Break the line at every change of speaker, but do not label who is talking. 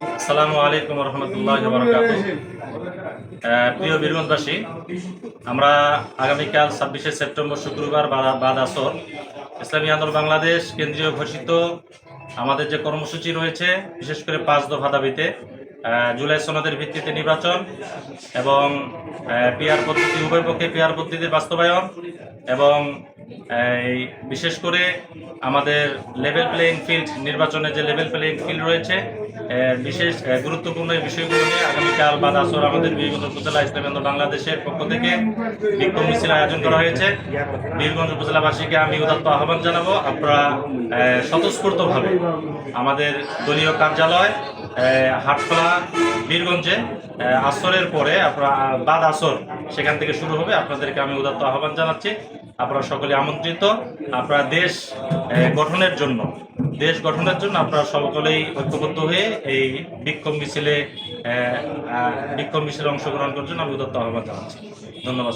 আসসালামু আলাইকুম রহমতুল্লাহ প্রিয় বীরগঞ্জবাসী, আমরা আগামীকাল ছাব্বিশে সেপ্টেম্বর শুক্রবার বাদ আসর ইসলামী আন্দোলন বাংলাদেশ কেন্দ্রীয় ঘোষিত আমাদের যে কর্মসূচি রয়েছে, বিশেষ করে পাঁচ দফা দাবিতে জুলাই সনদের ভিত্তিতে নির্বাচন এবং পিআর পদ্ধতি, উভয় পক্ষে পিআর পদ্ধতির বাস্তবায়ন এবং এই বিশেষ করে আমাদের লেভেল প্লেইং ফিল্ড নির্বাচনে যে লেভেল প্লেইং ফিল্ড রয়েছে বিশেষ গুরুত্বপূর্ণ বিষয়গুলো নিয়ে আগামীকাল বাদ আসর আমাদের বীরগঞ্জ উপজেলা ইসলামী বাংলাদেশের পক্ষ থেকে বিক্ষোভ মিছিল আয়োজন করা হয়েছে। বীরগঞ্জ উপজেলাবাসীকে আমি উদাত্ত আহ্বান জানাব। আপনারা স্বতঃস্ফূর্তভাবে আমাদের দলীয় কার্যালয় হাটখোলা বীরগঞ্জে আসরের পরে আপনারা, বাদ আসর সেখান থেকে শুরু হবে। আপনাদেরকে আমি উদাত্ত আহ্বান জানাচ্ছি। আপনারা সকলে আমন্ত্রিত। আপনারা দেশ গঠনের জন্য, দেশ গঠনের জন্য আপনারা সকলেই ঐক্যবদ্ধ হয়ে এই বিক্ষোভ মিছিলে বিক্ষোভ মিছিলে অংশগ্রহণ করার জন্য আমি উদাত্ত আহ্বান জানাচ্ছি ধন্যবাদ।